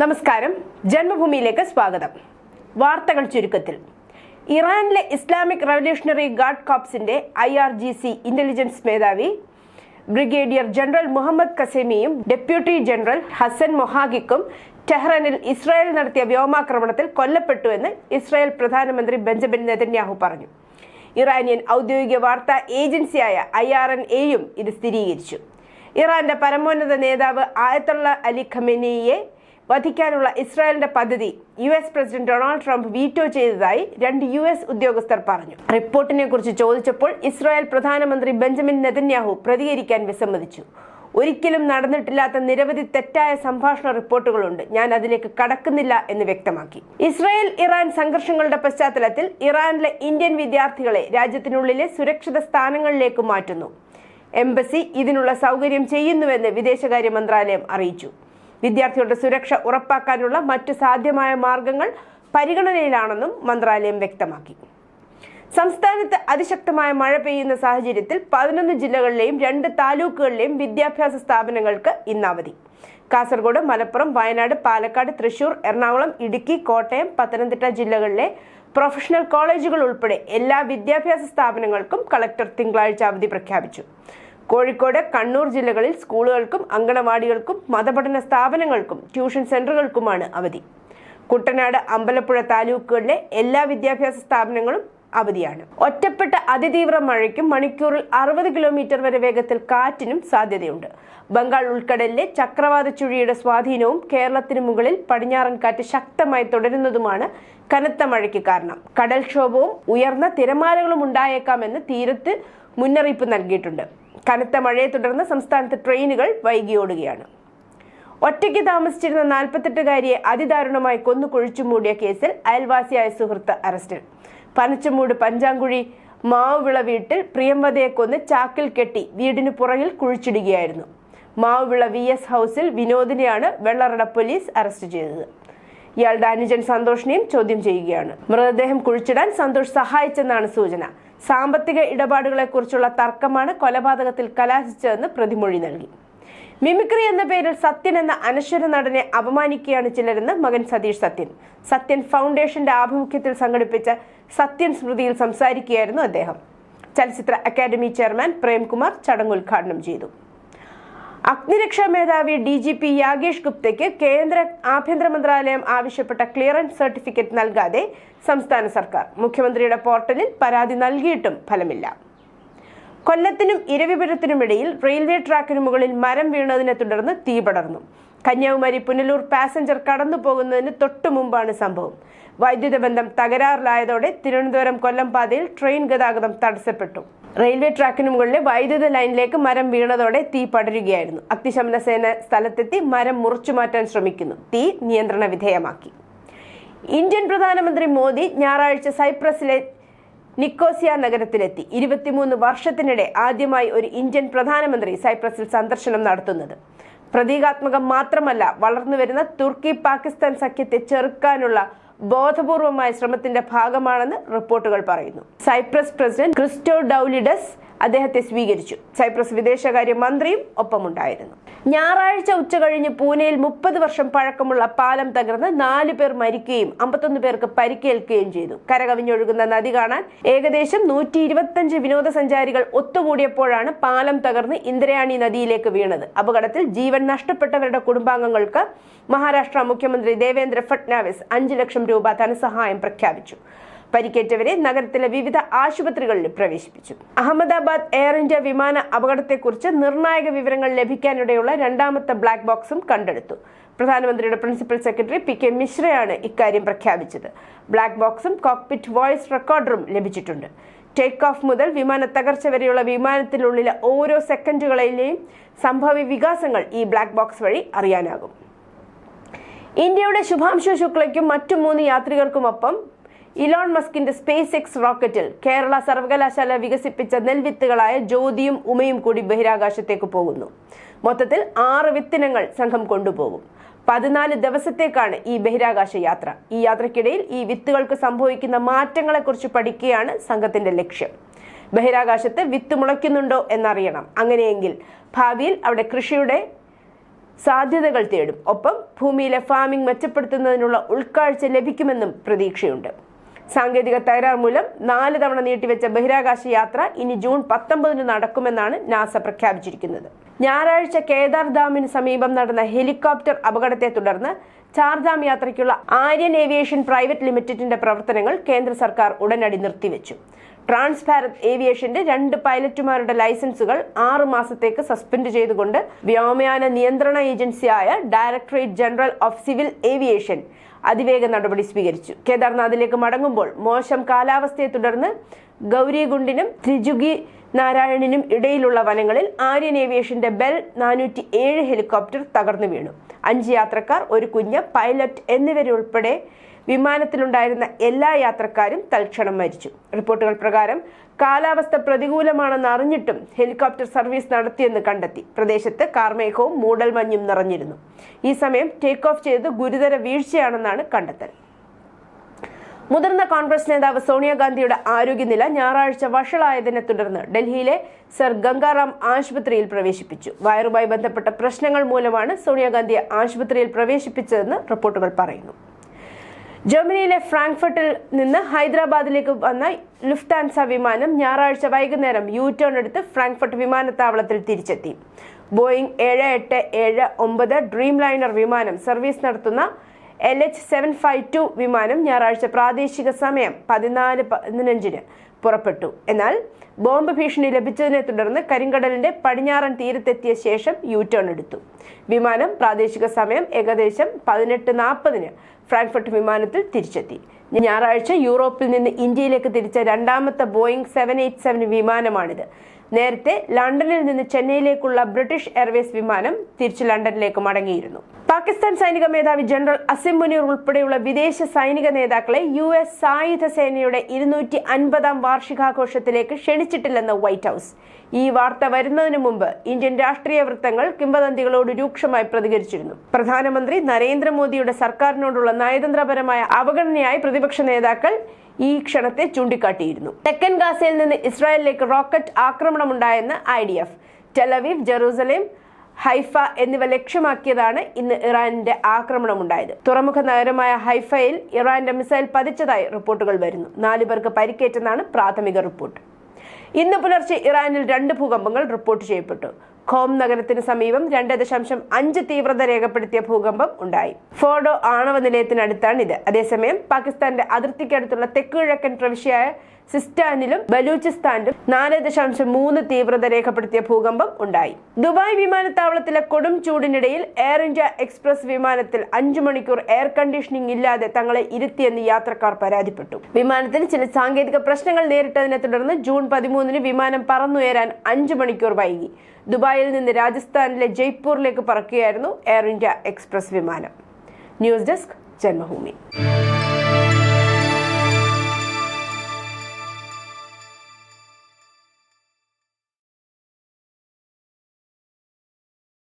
നമസ്കാരം. ജന്മഭൂമിയിലേക്ക് സ്വാഗതം. വാർത്തകൾ ചുരുക്കത്തിൽ. ഇറാനിലെ Islamic Revolutionary Guard കോപ്സിന്റെ I R G C intelligence മേധാവി ബ്രിഗേഡിയർ ജനറൽ മുഹമ്മദ് കസേമിയും ഡെപ്യൂട്ടി ജനറൽ ഹസൻ മൊഹാഗിക്കും ടെഹ്റാനിൽ ഇസ്രായേൽ നടത്തിയ വ്യോമാക്രമണത്തിൽ കൊല്ലപ്പെട്ടുവെന്ന് ഇസ്രായേൽ പ്രധാനമന്ത്രി ബെഞ്ചമിൻ നെതന്യാഹു പറഞ്ഞു. ഇറാനിയൻ ഔദ്യോഗിക വാർത്താ ഏജൻസിയായ ഐ ആർ എൻ എയും ഇത് സ്ഥിരീകരിച്ചു. ഇറാന്റെ പരമോന്നത നേതാവ് ആയത്തുള്ള അലി ഖമേനിയെ വധിക്കാനുള്ള ഇസ്രായേലിന്റെ പദ്ധതി U S president Donald Trump veto ചെയ്തതായി രണ്ട് യു എസ് ഉദ്യോഗസ്ഥർ പറഞ്ഞു. റിപ്പോർട്ടിനെ കുറിച്ച് ചോദിച്ചപ്പോൾ ഇസ്രായേൽ പ്രധാനമന്ത്രി ബെഞ്ചമിൻ നെതന്യാഹു പ്രതികരിക്കാൻ വിസമ്മതിച്ചു. ഒരിക്കലും നടന്നിട്ടില്ലാത്ത നിരവധി തെറ്റായ സംഭാഷണ റിപ്പോർട്ടുകളുണ്ട്. ഞാൻ അതിലേക്ക് കടക്കുന്നില്ല എന്ന് വ്യക്തമാക്കി. ഇസ്രായേൽ ഇറാൻ സംഘർഷങ്ങളുടെ പശ്ചാത്തലത്തിൽ ഇറാനിലെ ഇന്ത്യൻ വിദ്യാർത്ഥികളെ രാജ്യത്തിനുള്ളിലെ സുരക്ഷിത സ്ഥാനങ്ങളിലേക്ക് മാറ്റുന്നു. എംബസി ഇതിനുള്ള സൗകര്യം ചെയ്യുന്നുവെന്ന് വിദേശകാര്യ മന്ത്രാലയം അറിയിച്ചു. വിദ്യാർത്ഥികളുടെ സുരക്ഷ ഉറപ്പാക്കാനുള്ള മറ്റ് സാധ്യമായ മാർഗങ്ങൾ പരിഗണനയിലാണെന്നും മന്ത്രാലയം വ്യക്തമാക്കി. സംസ്ഥാനത്ത് അതിശക്തമായ മഴ പെയ്യുന്ന സാഹചര്യത്തിൽ പതിനൊന്ന് ജില്ലകളിലെയും രണ്ട് താലൂക്കുകളിലെയും വിദ്യാഭ്യാസ സ്ഥാപനങ്ങൾക്ക് ഇന്ന് അവധി. കാസർഗോഡ് മലപ്പുറം വയനാട് പാലക്കാട് തൃശൂർ എറണാകുളം ഇടുക്കി കോട്ടയം പത്തനംതിട്ട ജില്ലകളിലെ പ്രൊഫഷണൽ കോളേജുകൾ ഉൾപ്പെടെ എല്ലാ വിദ്യാഭ്യാസ സ്ഥാപനങ്ങൾക്കും കളക്ടർ തിങ്കളാഴ്ച അവധി പ്രഖ്യാപിച്ചു. കോഴിക്കോട് കണ്ണൂർ ജില്ലകളിൽ സ്കൂളുകൾക്കും അങ്കണവാടികൾക്കും മതപഠന സ്ഥാപനങ്ങൾക്കും ട്യൂഷൻ സെന്ററുകൾക്കുമാണ് അവധി. കുട്ടനാട് അമ്പലപ്പുഴ താലൂക്കുകളിലെ എല്ലാ വിദ്യാഭ്യാസ സ്ഥാപനങ്ങളും അവധിയാണ്. ഒറ്റപ്പെട്ട അതിതീവ്ര മഴയ്ക്കും മണിക്കൂറിൽ അറുപത് കിലോമീറ്റർ വരെ വേഗത്തിൽ കാറ്റിനും സാധ്യതയുണ്ട്. ബംഗാൾ ഉൾക്കടലിലെ ചക്രവാത ചുഴിയുടെ സ്വാധീനവും കേരളത്തിന് മുകളിൽ പടിഞ്ഞാറൻ കാറ്റ് ശക്തമായി തുടരുന്നതുമാണ് കനത്ത മഴയ്ക്ക് കാരണം. കടൽക്ഷോഭവും ഉയർന്ന തിരമാലകളും ഉണ്ടായേക്കാമെന്ന് തീരത്ത് മുന്നറിയിപ്പ് നൽകിയിട്ടുണ്ട്. കനത്ത മഴയെ തുടർന്ന് സംസ്ഥാനത്ത് ട്രെയിനുകൾ വൈകിയോടുകയാണ്. ഒറ്റയ്ക്ക് താമസിച്ചിരുന്ന നാൽപ്പത്തെട്ടുകാരിയെ അതിദാരുണമായി കൊന്നു കുഴിച്ചു മൂടിയ കേസിൽ അയൽവാസിയായ സുഹൃത്ത് അറസ്റ്റിൽ. പനച്ചമൂട് പഞ്ചാങ്കുഴി മാവുവിള വീട്ടിൽ പ്രിയംവതയെ കൊന്ന് ചാക്കിൽ കെട്ടി വീടിന് പുറകിൽ കുഴിച്ചിടുകയായിരുന്നു. മാവുവിള വി എസ് ഹൗസിൽ വിനോദിനെയാണ് വെള്ളറട പോലീസ് അറസ്റ്റ് ചെയ്തത്. ഇയാളുടെ അനുജൻ സന്തോഷിനെയും ചോദ്യം ചെയ്യുകയാണ്. മൃതദേഹം കുഴിച്ചിടാൻ സന്തോഷ് സഹായിച്ചെന്നാണ് സൂചന. സാമ്പത്തിക ഇടപാടുകളെക്കുറിച്ചുള്ള തർക്കമാണ് കൊലപാതകത്തിൽ കലാശിച്ചതെന്ന് പ്രതിമൊഴി നൽകി. മിമിക്രി എന്ന പേരിൽ സത്യൻ എന്ന അനശ്വര നടനെ അപമാനിക്കുകയാണ് ചിലരെന്ന് മകൻ സതീഷ് സത്യൻ. സത്യൻ ഫൗണ്ടേഷന്റെ ആഭിമുഖ്യത്തിൽ സംഘടിപ്പിച്ച സത്യൻ സ്മൃതിയിൽ സംസാരിക്കുകയായിരുന്നു അദ്ദേഹം. ചലച്ചിത്ര അക്കാദമി ചെയർമാൻ പ്രേംകുമാർ ചടങ്ങ് ഉദ്ഘാടനം ചെയ്തു. അഗ്നിരക്ഷാ മേധാവി ഡി ജി പി യാഗേഷ് ഗുപ്തയ്ക്ക് കേന്ദ്ര ആഭ്യന്തര മന്ത്രാലയം ആവശ്യപ്പെട്ട ക്ലിയറൻസ് സർട്ടിഫിക്കറ്റ് നൽകാതെ സംസ്ഥാന സർക്കാർ. മുഖ്യമന്ത്രിയുടെ പോർട്ടലിൽ പരാതി നൽകിയിട്ടും ഫലമില്ല. കൊല്ലത്തിനും ഇരവിപുരത്തിനുമിടയിൽ റെയിൽവേ ട്രാക്കിന് മുകളിൽ മരം വീണതിനെ തുടർന്ന് തീ പടർന്നു. കന്യാകുമാരി പുനലൂർ പാസഞ്ചർ കടന്നു പോകുന്നതിന് തൊട്ടു മുമ്പാണ് സംഭവം. വൈദ്യുത ബന്ധം തകരാറിലായതോടെ തിരുവനന്തപുരം കൊല്ലം പാതയിൽ ട്രെയിൻ ഗതാഗതം തടസ്സപ്പെട്ടു. റെയിൽവേ ട്രാക്കിന് മുകളിലെ വൈദ്യുത ലൈനിലേക്ക് മരം വീണതോടെ തീ പടരുകയായിരുന്നു. അഗ്നിശമന സേന സ്ഥലത്തെത്തി മരം മുറിച്ചു മാറ്റാൻ ശ്രമിക്കുന്നു. തീ നിയന്ത്രണ വിധേയമാക്കി. ഇന്ത്യൻ പ്രധാനമന്ത്രി മോദി ഞായറാഴ്ച സൈപ്രസിലെ നിക്കോസിയ നഗരത്തിലെത്തി. ഇരുപത്തിമൂന്ന് വർഷത്തിനിടെ ആദ്യമായി ഒരു ഇന്ത്യൻ പ്രധാനമന്ത്രി സൈപ്രസിൽ സന്ദർശനം നടത്തുന്നത്. പ്രതീകാത്മകം മാത്രമല്ല വളർന്നുവരുന്ന തുർക്കി പാകിസ്ഥാൻ സഖ്യത്തെ ചെറുക്കാനുള്ള ബോധപൂർവമായ ശ്രമത്തിന്റെ ഭാഗമാണെന്ന് റിപ്പോർട്ടുകൾ പറയുന്നു. സൈപ്രസ് പ്രസിഡന്റ് ക്രിസ്റ്റോ ഡൌലിഡസ് അദ്ദേഹത്തെ സ്വീകരിച്ചു. സൈപ്രസ് വിദേശകാര്യ മന്ത്രിയും ഒപ്പമുണ്ടായിരുന്നു. ഞായറാഴ്ച ഉച്ചകഴിഞ്ഞ് പൂനെയിൽ മുപ്പത് വർഷം പഴക്കമുള്ള പാലം തകർന്ന് നാലു പേർ മരിക്കുകയും അമ്പത്തൊന്ന് പേർക്ക് പരിക്കേൽക്കുകയും ചെയ്തു. കരകവിഞ്ഞൊഴുകുന്ന നദി കാണാൻ ഏകദേശം നൂറ്റി ഇരുപത്തഞ്ച് വിനോദസഞ്ചാരികൾ ഒത്തുകൂടിയപ്പോഴാണ് പാലം തകർന്ന് ഇന്ദ്രയാണി നദിയിലേക്ക് വീണത്. അപകടത്തിൽ ജീവൻ നഷ്ടപ്പെട്ടവരുടെ കുടുംബാംഗങ്ങൾക്ക് മഹാരാഷ്ട്ര മുഖ്യമന്ത്രി ദേവേന്ദ്ര ഫട്നാവിസ് അഞ്ച് ലക്ഷം രൂപ ധനസഹായം പ്രഖ്യാപിച്ചു. പരിക്കേറ്റവരെ നഗരത്തിലെ വിവിധ ആശുപത്രികളിൽ പ്രവേശിപ്പിച്ചു. അഹമ്മദാബാദ് എയർ ഇന്ത്യ വിമാന അപകടത്തെക്കുറിച്ച് നിർണായക വിവരങ്ങൾ ലഭിക്കാനിടയുള്ള രണ്ടാമത്തെ ബ്ലാക്ക് ബോക്സും കണ്ടെടുത്തു. പ്രധാനമന്ത്രിയുടെ പ്രിൻസിപ്പൽ സെക്രട്ടറി പി കെ മിശ്രയാണ് ഇക്കാര്യം പ്രഖ്യാപിച്ചത്. ബ്ലാക്ക് ബോക്സും കോക്പിറ്റ് വോയിസ് റെക്കോർഡറും ലഭിച്ചിട്ടുണ്ട്. ടേക്ക് ഓഫ് മുതൽ വിമാന തകർച്ച വരെയുള്ള വിമാനത്തിനുള്ളിലെ ഓരോ സെക്കൻഡുകളിലെയും സംഭവ വികാസങ്ങൾ ഈ ബ്ലാക്ക് ബോക്സ് വഴി അറിയാനാകും. ഇന്ത്യയുടെ ശുഭാംശു ശുക്ലയ്ക്കും മറ്റു മൂന്ന് യാത്രികർക്കുമൊപ്പം ഇലോൺ മസ്കിന്റെ സ്പേസ് എക്സ് റോക്കറ്റിൽ കേരള സർവകലാശാല വികസിപ്പിച്ച നെൽവിത്തുകളായ ജ്യോതിയും ഉമയും കൂടി ബഹിരാകാശത്തേക്ക് പോകുന്നു. മൊത്തത്തിൽ ആറ് വിത്തിനങ്ങൾ സംഘം കൊണ്ടുപോകും. പതിനാല് ദിവസത്തേക്കാണ് ഈ ബഹിരാകാശ യാത്ര. ഈ യാത്രക്കിടയിൽ ഈ വിത്തുകൾക്ക് സംഭവിക്കുന്ന മാറ്റങ്ങളെക്കുറിച്ച് പഠിക്കുകയാണ് സംഘത്തിന്റെ ലക്ഷ്യം. ബഹിരാകാശത്ത് വിത്ത് മുളയ്ക്കുന്നുണ്ടോ എന്നറിയണം. അങ്ങനെയെങ്കിൽ ഭാവിയിൽ അവിടെ കൃഷിയുടെ സാധ്യതകൾ തേടും. ഒപ്പം ഭൂമിയിലെ ഫാമിംഗ് മെച്ചപ്പെടുത്തുന്നതിനുള്ള ഉൾക്കാഴ്ച ലഭിക്കുമെന്നും പ്രതീക്ഷയുണ്ട്. സാങ്കേതിക തകരാർ മൂലം നാല് തവണ നീട്ടിവെച്ച ബഹിരാകാശ യാത്ര ഇനി ജൂൺ പത്തൊമ്പതിന് നടക്കുമെന്നാണ് നാസ പ്രഖ്യാപിച്ചിരിക്കുന്നത്. ഞായറാഴ്ച കേദാർ ഡാമിന് സമീപം നടന്ന ഹെലികോപ്റ്റർ അപകടത്തെ തുടർന്ന് ചാർധാം യാത്രയ്ക്കുള്ള ആര്യൻ ഏവിയേഷൻ പ്രൈവറ്റ് ലിമിറ്റഡിന്റെ പ്രവർത്തനങ്ങൾ കേന്ദ്ര സർക്കാർ ഉടനടി നിർത്തിവെച്ചു. ട്രാൻസ്പാരന്റ് ഏവിയേഷന്റെ രണ്ട് പൈലറ്റുമാരുടെ ലൈസൻസുകൾ ആറ് മാസത്തേക്ക് സസ്പെൻഡ് ചെയ്തുകൊണ്ട് വ്യോമയാന നിയന്ത്രണ ഏജൻസിയായ directorate general of civil aviation അതിവേഗ നടപടി സ്വീകരിച്ചു. കേദാർനാഥിലേക്ക് മടങ്ങുമ്പോൾ മോശം കാലാവസ്ഥയെ തുടർന്ന് ഗൗരികുണ്ടിനും ത്രിജുഗി നാരായണിനും ഇടയിലുള്ള വനങ്ങളിൽ ആര്യൻ ഏവിയേഷന്റെ ബെൽ നാനൂറ്റി ഏഴ് ഹെലികോപ്റ്റർ തകർന്നു വീണു. അഞ്ച് യാത്രക്കാർ ഒരു കുഞ്ഞ് പൈലറ്റ് എന്നിവരുൾപ്പെടെ വിമാനത്തിലുണ്ടായിരുന്ന എല്ലാ യാത്രക്കാരും തൽക്ഷണം മരിച്ചു. റിപ്പോർട്ടുകൾ പ്രകാരം കാലാവസ്ഥ പ്രതികൂലമാണെന്ന് അറിഞ്ഞിട്ടും ഹെലികോപ്റ്റർ സർവീസ് നടത്തിയെന്ന് കണ്ടെത്തി. പ്രദേശത്ത് കാർമേഘവും മൂടൽമഞ്ഞും നിറഞ്ഞിരുന്നു. ഈ സമയം ടേക്ക് ഓഫ് ചെയ്ത് ഗുരുതര വീഴ്ചയാണെന്നാണ് കണ്ടെത്തൽ. മുതിർന്ന കോൺഗ്രസ് നേതാവ് സോണിയാഗാന്ധിയുടെ ആരോഗ്യനില ഞായറാഴ്ച വഷളായതിനെ തുടർന്ന് ഡൽഹിയിലെ സർ ഗംഗാറാം ആശുപത്രിയിൽ പ്രവേശിപ്പിച്ചു. വയറുമായി ബന്ധപ്പെട്ട പ്രശ്നങ്ങൾ മൂലമാണ് സോണിയാഗാന്ധിയെ ആശുപത്രിയിൽ പ്രവേശിപ്പിച്ചതെന്ന് റിപ്പോർട്ടുകൾ പറയുന്നു. ജർമ്മനിയിലെ ഫ്രാങ്ക്ഫർട്ടിൽ നിന്ന് ഹൈദരാബാദിലേക്ക് വന്ന ലുഫ്താൻസ വിമാനം ഞായറാഴ്ച വൈകുന്നേരം യു ടേൺ എടുത്ത് ഫ്രാങ്ക്ഫർട്ട് വിമാനത്താവളത്തിൽ തിരിച്ചെത്തി. ബോയിങ് ഏഴ് എട്ട് ഏഴ് ഒമ്പത് ഡ്രീം ലൈനർ വിമാനം സർവീസ് നടത്തുന്ന L H seven five two വിമാനം ഞായറാഴ്ച പ്രാദേശിക സമയം പതിനാല് പതിനഞ്ചിന് പുറപ്പെട്ടു. എന്നാൽ ബോംബ് ഭീഷണി ലഭിച്ചതിനെ തുടർന്ന് കരിങ്കടലിന്റെ പടിഞ്ഞാറൻ തീരത്തെത്തിയ ശേഷം യു ടേൺ എടുത്തു. വിമാനം പ്രാദേശിക സമയം ഏകദേശം പതിനെട്ട് നാൽപ്പതിന് ഫ്രാങ്ക്ഫർട്ട് വിമാനത്തിൽ തിരിച്ചെത്തി. ഞായറാഴ്ച യൂറോപ്പിൽ നിന്ന് ഇന്ത്യയിലേക്ക് തിരിച്ച രണ്ടാമത്തെ ബോയിങ് സെവൻ എയ്റ്റ് സെവൻ വിമാനമാണിത്. നേരത്തെ ലണ്ടനിൽ നിന്ന് ചെന്നൈയിലേക്കുള്ള ബ്രിട്ടീഷ് എയർവേസ് വിമാനം തിരിച്ച് ലണ്ടനിലേക്ക് മടങ്ങിയിരുന്നു. പാകിസ്ഥാൻ സൈനിക മേധാവി ജനറൽ അസിം മുനീർ ഉൾപ്പെടെയുള്ള വിദേശ സൈനിക നേതാക്കളെ യു എസ് സായുധ സേനയുടെ ഇരുന്നൂറ്റി അൻപതാം വാർഷികാഘോഷത്തിലേക്ക് ക്ഷണിച്ചിട്ടില്ലെന്ന് വൈറ്റ് ഹൗസ്. ഈ വാർത്ത വരുന്നതിന് മുമ്പ് ഇന്ത്യൻ രാഷ്ട്രീയ വൃത്തങ്ങൾ കിംവദന്തികളോട് രൂക്ഷമായി പ്രതികരിച്ചിരുന്നു. പ്രധാനമന്ത്രി നരേന്ദ്രമോദിയുടെ സർക്കാരിനോടുള്ള നയതന്ത്രപരമായ അവഗണനയായി പ്രതിപക്ഷ നേതാക്കൾ ഈ ക്ഷണത്തെ ചൂണ്ടിക്കാട്ടിയിരുന്നു. തെക്കൻ ഗാസയിൽ നിന്ന് ഇസ്രായേലിലേക്ക് rocket ആക്രമണമുണ്ടായെന്ന് I D F. Tel Aviv Jerusalem Haifa എന്നിവ ലക്ഷ്യമാക്കിയതാണ് ഇന്ന് ഇറാനിന്റെ ആക്രമണമുണ്ടായത്. തുറമുഖ നഗരമായ ഹൈഫയിൽ ഇറാന്റെ മിസൈൽ പതിച്ചതായി റിപ്പോർട്ടുകൾ വരുന്നു. നാലു പേർക്ക് പരിക്കേറ്റെന്നാണ് പ്രാഥമിക റിപ്പോർട്ട്. ഇന്ന് പുലർച്ചെ ഇറാനിൽ രണ്ട് ഭൂകമ്പങ്ങൾ റിപ്പോർട്ട് ചെയ്യപ്പെട്ടു. ഖോം നഗരത്തിന് സമീപം രണ്ട് ദശാംശം അഞ്ച് തീവ്രത രേഖപ്പെടുത്തിയ ഭൂകമ്പം ഉണ്ടായി. ഫോർഡോ ആണവ നിലയത്തിനടുത്താണ് ഇത്. അതേസമയം പാകിസ്ഥാന്റെ അതിർത്തിക്കടുത്തുള്ള തെക്കുകിഴക്കൻ പ്രവിശ്യയായ സിസ്റ്റാനിലും ബലൂചിസ്ഥാനിലും നാല് ദശാംശം മൂന്ന് തീവ്രത രേഖപ്പെടുത്തിയ ഭൂകമ്പം ഉണ്ടായി. ദുബായ് വിമാനത്താവളത്തിലെ കൊടും ചൂടിനിടയിൽ എയർ ഇന്ത്യ എക്സ്പ്രസ് വിമാനത്തിൽ അഞ്ചു മണിക്കൂർ എയർ കണ്ടീഷനിംഗ് ഇല്ലാതെ തങ്ങളെ ഇരുത്തിയെന്ന് യാത്രക്കാർ പരാതിപ്പെട്ടു. വിമാനത്തിൽ ചില സാങ്കേതിക പ്രശ്നങ്ങൾ നേരിട്ടതിനെ തുടർന്ന് ജൂൺ പതിമൂന്നിന് വിമാനം പറന്നുയരാൻ അഞ്ചു മണിക്കൂർ വൈകി. ദുബായിൽ നിന്ന് രാജസ്ഥാനിലെ ജയ്പൂരിലേക്ക് പറക്കുകയായിരുന്നു എയർ ഇന്ത്യ എക്സ്പ്രസ് വിമാനം. News desk Janmabhumi.